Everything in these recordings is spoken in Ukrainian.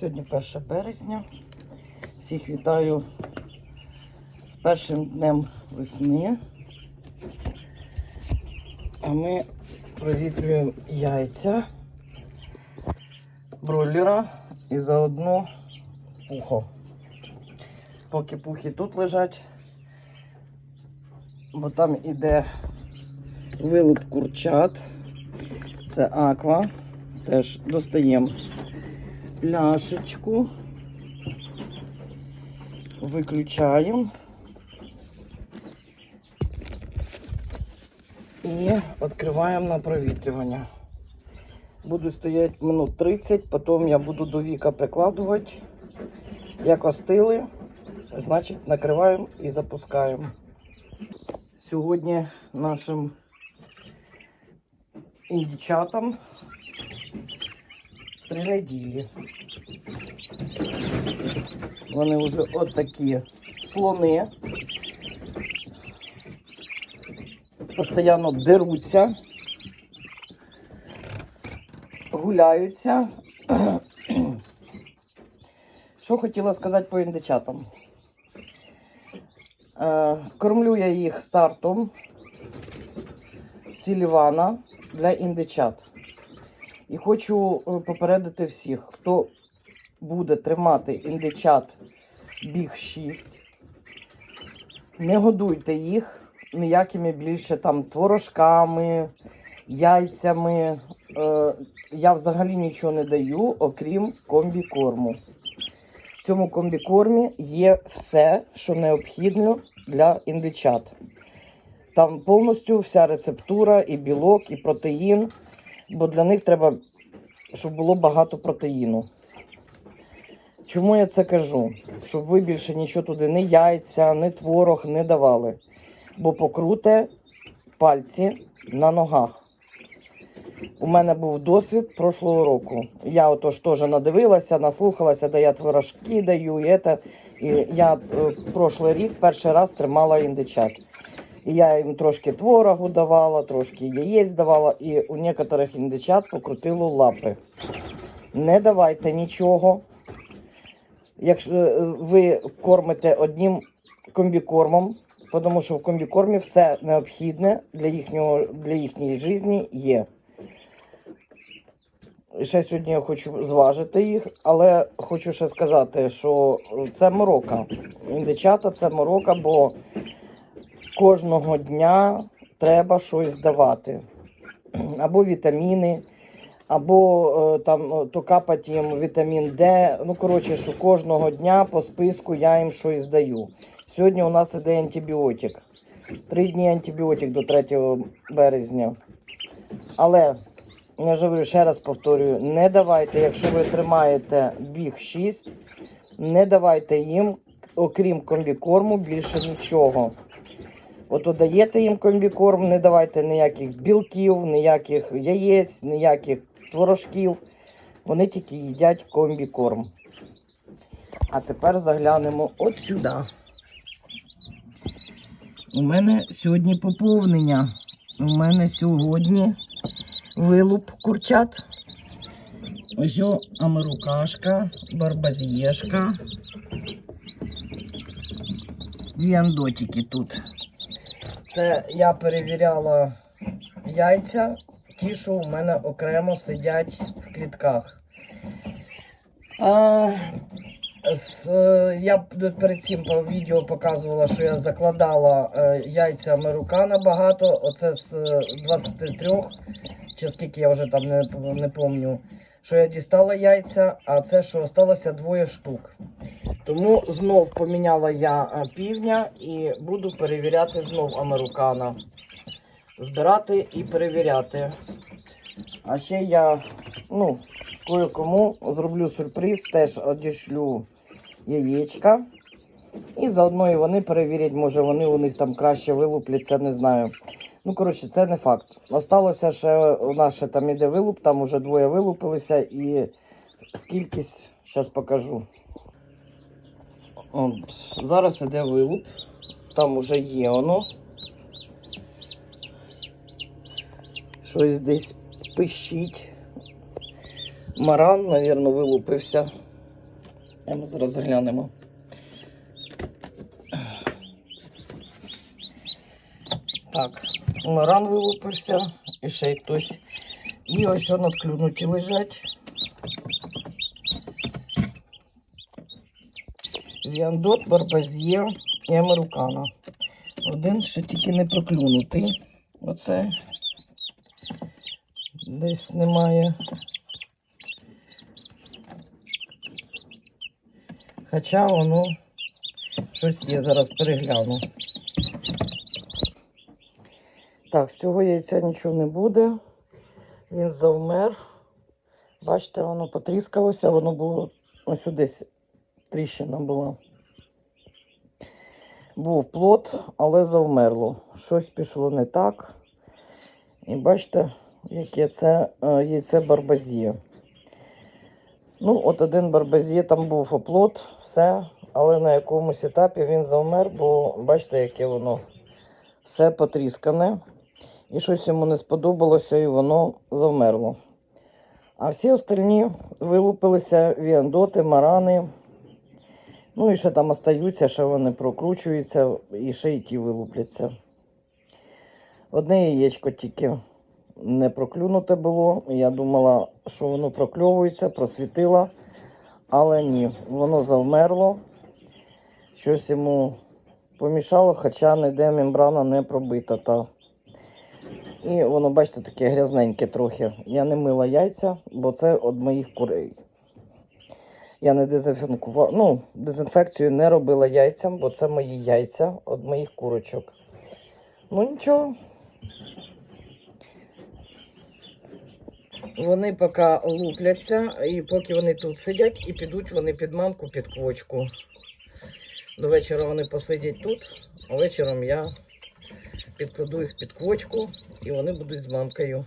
Сьогодні 1 березня. Всіх вітаю з першим днем весни. А ми провітрюємо яйця бройлера і заодно пухо. Поки пухи тут лежать, бо там іде вилуп курчат. Це аква. Теж достаємо пляшечку. Виключаємо. І відкриваємо на провітрювання. Буду стояти минут 30, потім я буду до віка прикладувати. Як остили, значить накриваємо і запускаємо. Сьогодні нашим індічатам три. Вони вже от такі слони. Постоянно деруться, гуляються. Що хотіла сказати по індичатам? Е, Кормлю я їх стартом Сілівана для індичат. І хочу е, попередити всіх, хто буде тримати індичат біг 6, не годуйте їх ніякими більше там творожками, яйцями. Е, я взагалі нічого не даю, окрім комбікорму. В цьому комбікормі є все, що необхідно для індичат. Там повністю вся рецептура, і білок, і протеїн, бо для них треба, щоб було багато протеїну. Чому я це кажу? Щоб ви більше нічого туди, ні яйця, ні творог не давали. Бо покруте пальці на ногах. У мене був досвід прошлого року. Я отож теж надивилася, наслухалася, де я творожки даю. І, це. і я е, прошлий рік перший раз тримала індичат. І я їм трошки творогу давала, трошки яєць давала, і у некоторих індичат покрутило лапи. Не давайте нічого. Якщо е, ви кормите одним комбікормом, тому що в комбікормі все необхідне для, їхнього, для їхньої житті є. Ще сьогодні я хочу зважити їх, але хочу ще сказати, що це морока. Індичата це морока, бо кожного дня треба щось давати. Або вітаміни, або е, там е, то капати їм вітамін Д. Ну, коротше, що кожного дня по списку я їм щось даю. Сьогодні у нас іде антибіотик. Три дні антибіотик до 3 березня. Але я ж говорю, ще раз повторюю, не давайте, якщо ви тримаєте біг 6, не давайте їм, окрім комбікорму, більше нічого. От даєте їм комбікорм, не давайте ніяких білків, ніяких яєць, ніяких творожків. Вони тільки їдять комбікорм. А тепер заглянемо от сюди. У мене сьогодні поповнення. У мене сьогодні вилуп курчат. Ось о америкашка, барбазєшка. Дві андотики тут. Це я перевіряла яйця, ті, що у мене окремо сидять в клітках. А, з, е, я перед цим по відео показувала, що я закладала е, яйця американа багато. Оце з е, 23, чи скільки я вже там не, не пам'ятаю, що я дістала яйця, а це що залишилося двоє штук. Тому знов поміняла я е, півня і буду перевіряти знов американа. Збирати і перевіряти. А ще я, ну, кое-кому зроблю сюрприз, теж одішлю яєчка. І заодно і вони перевірять, може вони у них там краще вилупляться, не знаю. Ну, коротше, це не факт. Осталося ще у нас ще там іде вилуп, там уже двоє вилупилися і скількись, зараз покажу. От, зараз іде вилуп. Там уже є воно. Щось десь пищить. Маран, мабуть, вилупився. Ми зараз заглянемо. Так, маран вилупився, і ще й хтось. І ось он отклюнуті лежать. Віандот, Барбазє і Американа. Один ще тільки не проклюнутий. Оце десь немає. Хоча воно щось є, зараз перегляну. Так, з цього яйця нічого не буде. Він завмер. Бачите, воно потріскалося, воно було ось десь тріщина була. Був плод, але завмерло. Щось пішло не так. І бачите, яке це е, яйце барбазє. Ну, от один барбазє, там був оплот, все, але на якомусь етапі він завмер, бо бачите, яке воно все потріскане. І щось йому не сподобалося, і воно завмерло. А всі остальні вилупилися віандоти, марани. Ну і ще там остаються, ще вони прокручуються, і ще й ті вилупляться. Одне яєчко тільки не проклюнуте було. Я думала, що воно прокльовується, просвітило, але ні, воно завмерло. Щось йому помішало, хоча ніде мембрана не пробита. Та. І воно, бачите, таке грязненьке трохи. Я не мила яйця, бо це від моїх курей. Я не дезінфікувала, ну, дезінфекцію не робила яйцям, бо це мої яйця від моїх курочок. Ну нічого. Вони поки лупляться, і поки вони тут сидять, і підуть вони під мамку під квочку. До вечора вони посидять тут, а вечором я підкладу їх під квочку, і вони будуть з мамкою.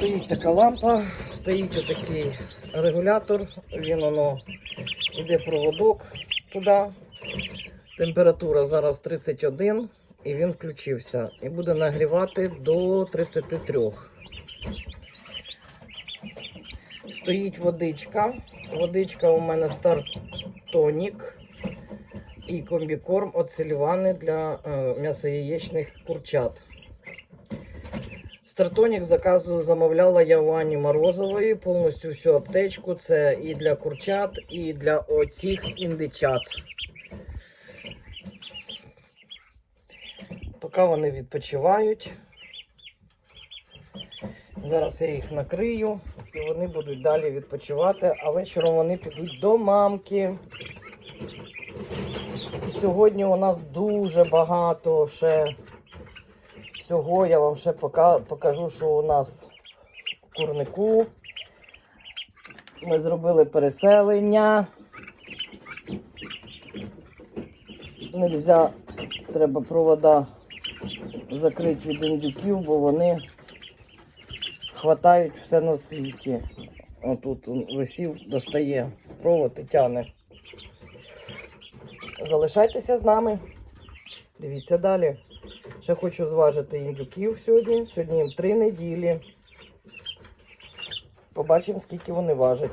Стоїть така лампа, стоїть отакий регулятор, він воно іде проводок туди. Температура зараз 31 і він включився. І буде нагрівати до 33. Стоїть водичка. Водичка у мене стартонік і комбікорм від Сільвани для е, м'ясояєчних курчат. Стартонік заказу замовляла я у Ані Морозової повністю всю аптечку. Це і для курчат, і для оцих індичат. Поки вони відпочивають. Зараз я їх накрию і вони будуть далі відпочивати, а вечором вони підуть до мамки. Сьогодні у нас дуже багато ще всього. Я вам ще пока, покажу, що у нас в курнику. Ми зробили переселення. Нельзя, треба провода закрити від індюків, бо вони хватають все на світі. Отут висів, достає провод і тяне. Залишайтеся з нами. Дивіться далі. Ще хочу зважити індюків сьогодні. Сьогодні їм три неділі. Побачимо, скільки вони важать.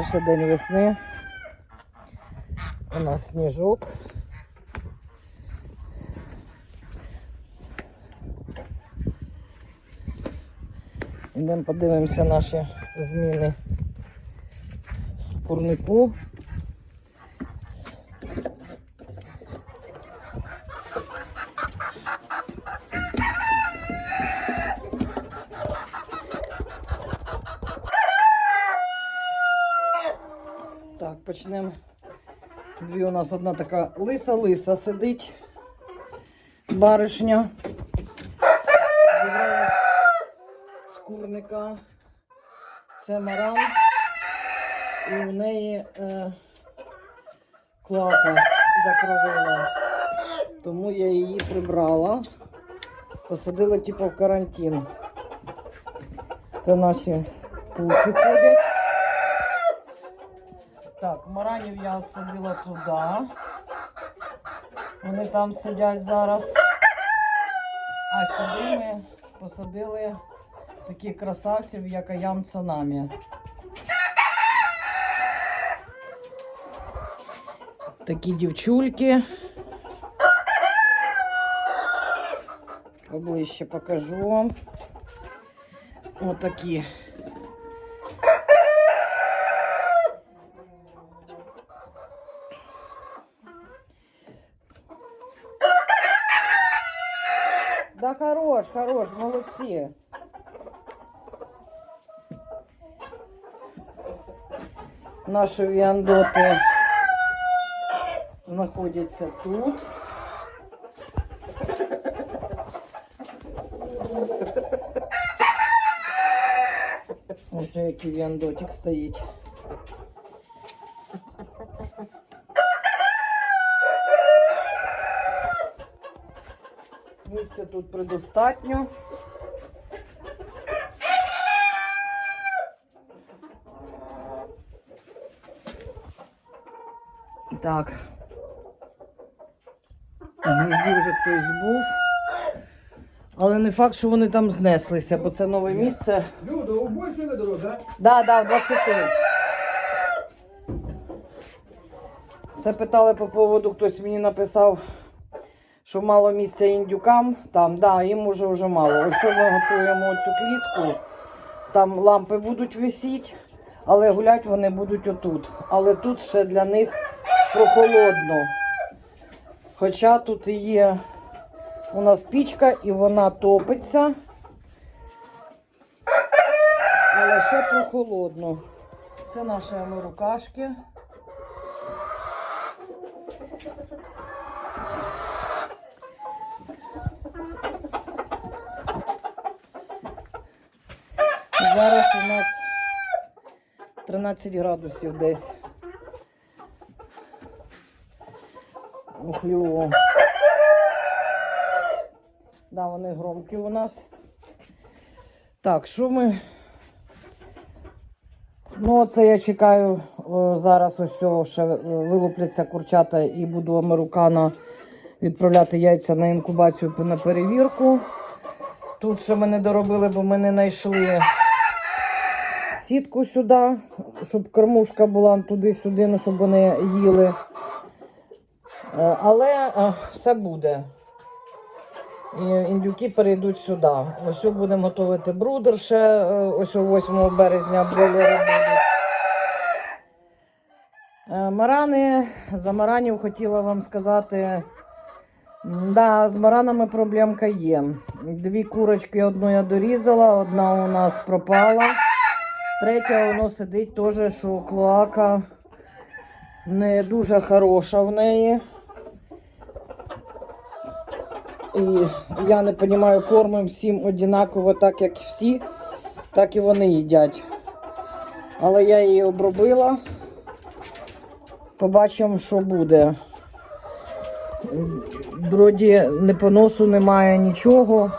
Перший день весни. У нас сніжок. Ідемо подивимося наші зміни курнику. Так, почнемо. Дві у нас одна така лиса-лиса сидить. Баришня. З курника. Це маран. І у неї е, клака закровила. Тому я її прибрала. Посадила типу в карантин. Це наші пухи ходять. Так, маранів я відсадила туди. Вони там сидять зараз. А сюди ми посадили таких красавців, як Аям Цанамі. Такі дівчульки. Поближче покажу вам. Отакі. Да хорош, хорош, молодці. Наші віандоти знаходяться тут. Ось який віандотик стоїть. Тут предостатньо. Так. Гнізді вже хтось був. Але не факт, що вони там знеслися, бо це нове місце. Люда, убойся ведро, да? Да, да, в 20. Це питали по поводу, хтось мені написав, що мало місця індюкам. Там, да, їм уже вже мало. Ось ми готуємо цю клітку. Там лампи будуть висіти, але гулять вони будуть отут. Але тут ще для них прохолодно. Хоча тут є у нас пічка і вона топиться. Але ще прохолодно. Це наші америкашки. Зараз у нас 13 градусів десь. У хліву. Да, вони громкі у нас. Так, що ми Ну, це я чекаю зараз ось цього ще е, вилупляться курчата і буду американо відправляти яйця на інкубацію на перевірку. Тут ще ми не доробили, бо ми не знайшли сітку сюди, щоб кормушка була туди-сюди, ну, щоб вони їли. Е, Але е, все буде. І індюки перейдуть сюди. Ось будемо готувати брудер ще, е, ось 8 березня бройлери Марани, за маранів хотіла вам сказати. Да, з маранами проблемка є. Дві курочки, одну я дорізала, одна у нас пропала. Третя воно сидить теж, що клоака не дуже хороша в неї. І я не розумію, кормимо всім однаково, так як всі, так і вони їдять. Але я її обробила. Побачимо, що буде. Вроді не поносу немає нічого.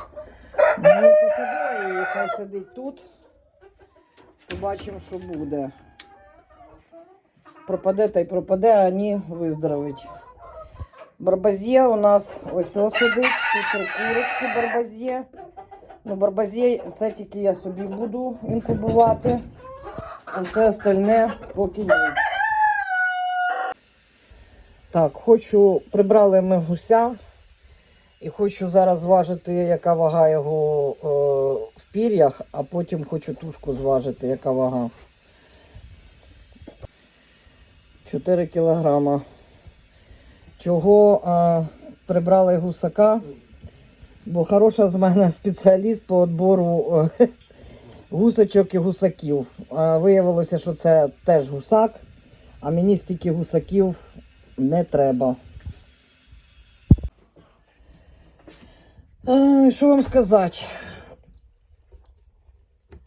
Ну, посадила її, хай сидить тут. Побачимо, що буде. Пропаде та й пропаде, а ні, виздоровить. Барбазє у нас ось ось сидить, тут курочки барбазє. Ну, барбазє це тільки я собі буду інкубувати. А все остальне поки ні. Так, хочу, прибрали ми гуся. І хочу зараз зважити, яка вага його е, пір'ях, а потім хочу тушку зважити, яка вага. 4 кілограма. Чого е, прибрали гусака? Бо хороша з мене спеціаліст по відбору е, гусачок і гусаків. А виявилося, що це теж гусак, а мені стільки гусаків не треба. Е, Що вам сказати?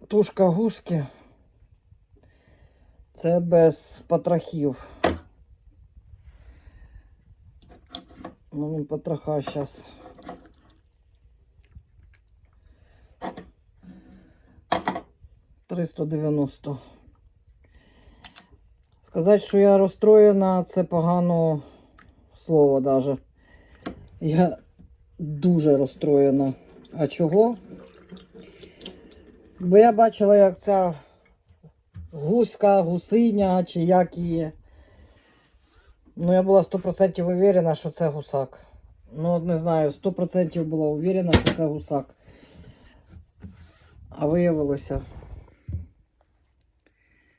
Тушка гуски. Це без потрохів. Ну, потроха зараз. Триста дев'яносто. Сказати, що я розстроєна, це погано слово даже. Я дуже розстроєна. А чого? Бо я бачила, як ця гуська, гусиня чи як її. Ну, я була 100% уверена, що це гусак. Ну, не знаю, 100% була уверена, що це гусак. А виявилося,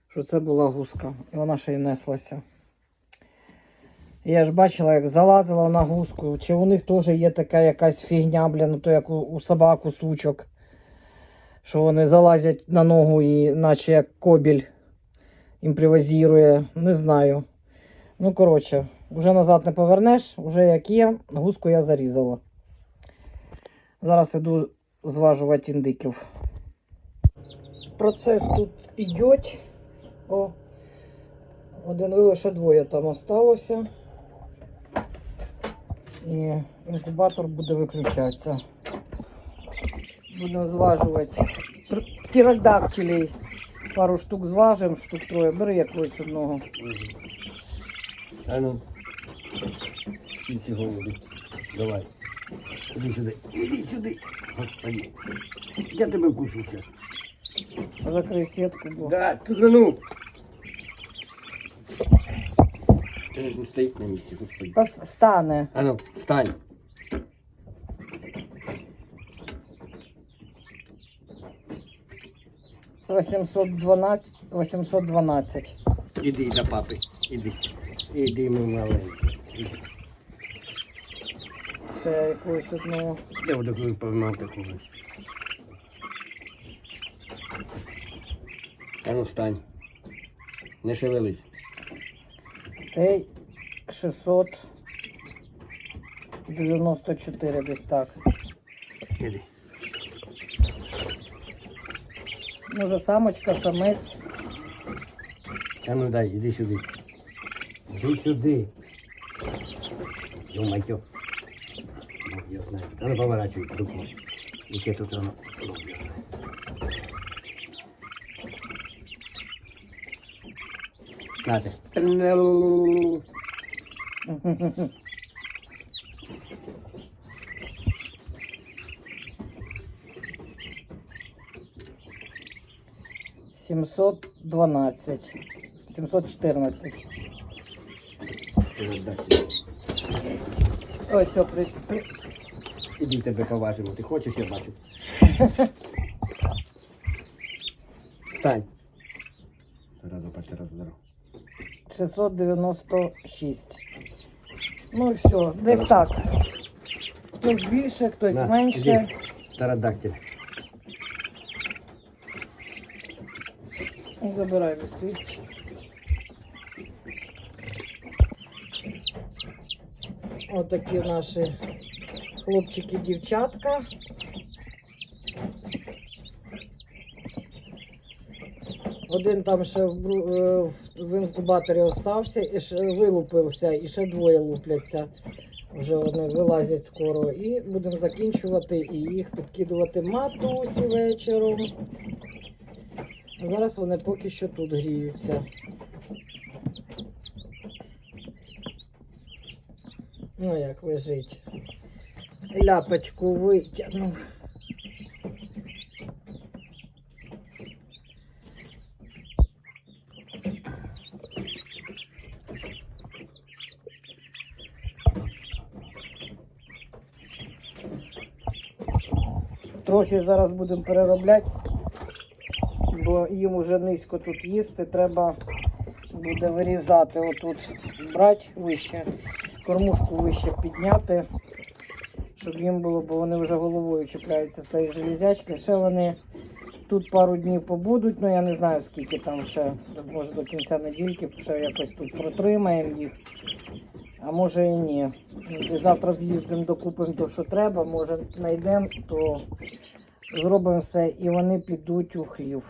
що це була гуска. І вона ще й неслася. Я ж бачила, як залазила на гуску. Чи у них теж є така якась фігня, блін, ну то як у, у собак кусочок. Що вони залазять на ногу і наче як кобіль імпровізує. Не знаю. Ну, коротше, вже назад не повернеш, вже як є, гуску я зарізала. Зараз іду зважувати індиків. Процес тут іде. О, один лише двоє там осталося. І інкубатор буде виключатися. Будемо зважувати птеродактилей. Пару штук зважимо, штук троє. Бери якогось одного. А ну. Ці голуби. Давай. Іди сюди. Іди сюди. Господи. Я тебе вкушу зараз. Закрий сітку, бо. Да, тут ну. Ти не стоїть на місці, господи. Пос- Стане. А ну, встань. Восемьсот дванадцять, 812. Іди до папи. Іди. Іди, мій маленький. Іди. Ще якогось одного. Я такую поймал такого. А ну встань. Не шевелись. Цей 694 десь так. Іди. Може самочка, самець. А ну дай, іди сюди. Іди сюди. Ё-моё. Бог я знаю. А ну поворачивай руку. Яке тут воно. Нате. Сімсот дванадцять. Сімсот чотирнадцять. Ось, все, при, при, Іди тебе поважимо. Ти хочеш, я бачу. Встань. Раз, опа, раз, здорово. 696. Ну і все, десь так. Хтось більше, хтось менше. іди. Птеродактиль. Забирай веси. Отакі наші хлопчики-дівчатка. Один там ще е, в- в інкубаторі остався і ще вилупився, і ще двоє лупляться. Вже вони вилазять скоро. І будемо закінчувати і їх підкидувати матусі вечором. Зараз вони поки що тут гріються. Ну як лежить. Ляпочку витягнув. Трохи зараз будемо переробляти бо їм уже низько тут їсти. Треба буде вирізати отут, брати вище, кормушку вище підняти, щоб їм було, бо вони вже головою чіпляються з цієї железячки. Ще вони тут пару днів побудуть, ну я не знаю скільки там ще, може до кінця недільки, ще якось тут протримаємо їх. А може і ні. Завтра з'їздимо, докупимо то, що треба, може знайдемо, то зробимо все і вони підуть у хлів.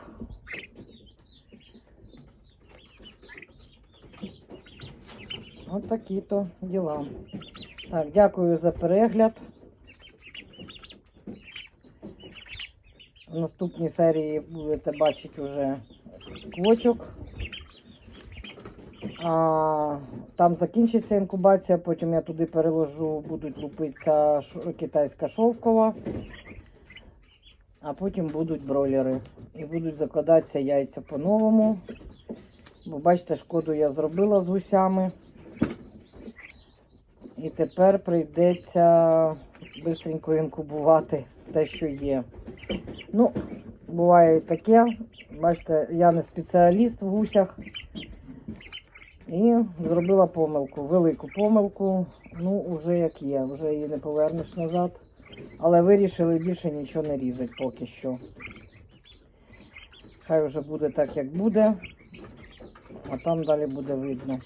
От такі то діла. Так, дякую за перегляд. В наступній серії будете бачити вже квочок. А, там закінчиться інкубація, потім я туди переложу, будуть лупитися китайська шовкова, а потім будуть бройлери. І будуть закладатися яйця по-новому. Бо бачите, шкоду я зробила з гусями. І тепер прийдеться швидко інкубувати те, що є. Ну, буває і таке. Бачите, я не спеціаліст в гусях. І зробила помилку, велику помилку. Ну, уже як є, вже її не повернеш назад. Але вирішили більше нічого не різати поки що. Хай вже буде так, як буде, а там далі буде видно.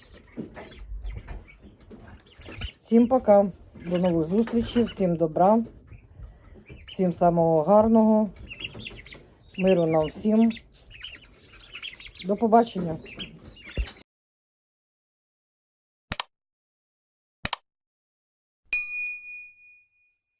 Всім пока. До нових зустрічей, всім добра, всім самого гарного, миру нам всім. До побачення.